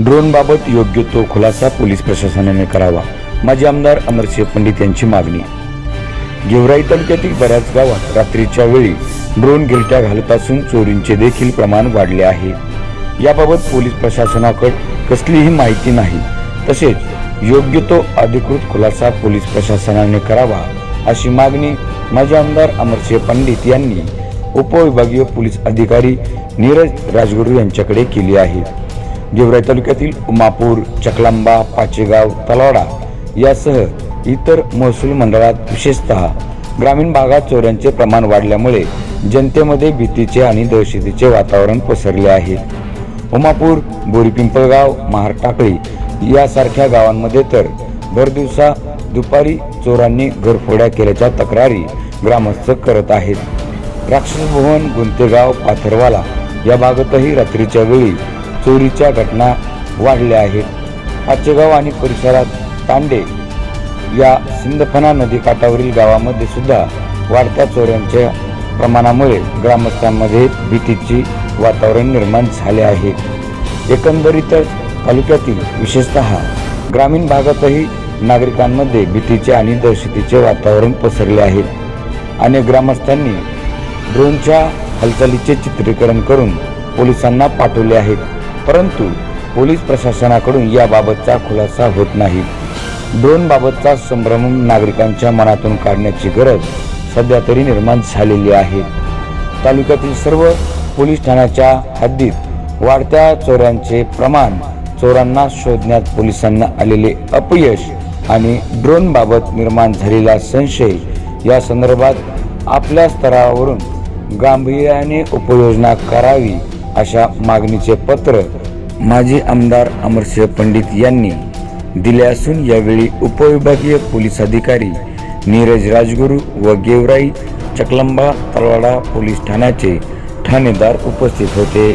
ड्रोनबाबत योग्य तो खुलासा पोलीस प्रशासनाने करावा. माजी आमदार अमरसिंह पंडित यांची मागणी. गेवराई तालुक्यातील बऱ्याच गावात रात्रीच्या वेळी ड्रोन गिरट्या घालत असून चोरींचे देखील प्रमाण वाढले आहे. याबाबत पोलीस प्रशासनाकडे कसलीही माहिती नाही. तसेच योग्य तो अधिकृत खुलासा पोलीस प्रशासनाने करावा अशी मागणी माजी आमदार अमरसिंह पंडित यांनी उपविभागीय पोलीस अधिकारी नीरज राजगुरू यांच्याकडे केली आहे. गेवराई तालुक्यातील उमापूर चकलांबा पाचेगाव तलवाडा यासह इतर महसूल मंडळात विशेषतः ग्रामीण भागात चोऱ्यांचे प्रमाण वाढल्यामुळे जनतेमध्ये भीतीचे आणि दहशतीचे वातावरण पसरले आहे. उमापूर बोरीपिंपळगाव महारटाकळी यासारख्या गावांमध्ये तर भरदिवसा दुपारी चोरांनी घरफोड्या केल्याच्या तक्रारी ग्रामस्थ करत आहेत. राक्षसभुवन गुंतेगाव पाथरवाला या भागातही रात्रीच्या वेळी चोरीच्या घटना वाढल्या आहेत. पाचेगाव आणि परिसरात तांडे या सिंदफणा नदीकाठावरील गावामध्ये सुद्धा वाढत्या चोऱ्यांच्या प्रमाणामुळे ग्रामस्थांमध्ये भीतीची वातावरण निर्माण झाले आहे. एकंदरीतच तालुक्यातील विशेषतः ग्रामीण भागातही नागरिकांमध्ये भीतीचे आणि दहशतीचे वातावरण पसरले आहे. अनेक ग्रामस्थांनी ड्रोनच्या हालचालीचे चित्रीकरण करून पोलिसांना पाठवले आहेत परंतु पोलीस प्रशासनाकडून याबाबतचा खुलासा होत नाही. ड्रोन बाबतचा संभ्रम नागरिकांच्या मनातून काढण्याची गरज सध्या तरी निर्माण झालेली आहे. तालुक्यातील सर्व पोलीस ठाण्याच्या हद्दीत वाढत्या चोऱ्यांचे प्रमाण चोरांना शोधण्यात पोलिसांना आलेले अपयश आणि ड्रोन बाबत निर्माण झालेला संशय या संदर्भात आपल्या स्तरावरून गांभीर्याने उपयोजना करावी अशा मागणीचे पत्र माजी आमदार अमरसिंह पंडित यांनी दिले असून यावेळी उपविभागीय पोलीस अधिकारी नीरज राजगुरू व गेवराई चकलंबा तलवाडा पोलीस ठाण्याचे ठाणेदार उपस्थित होते.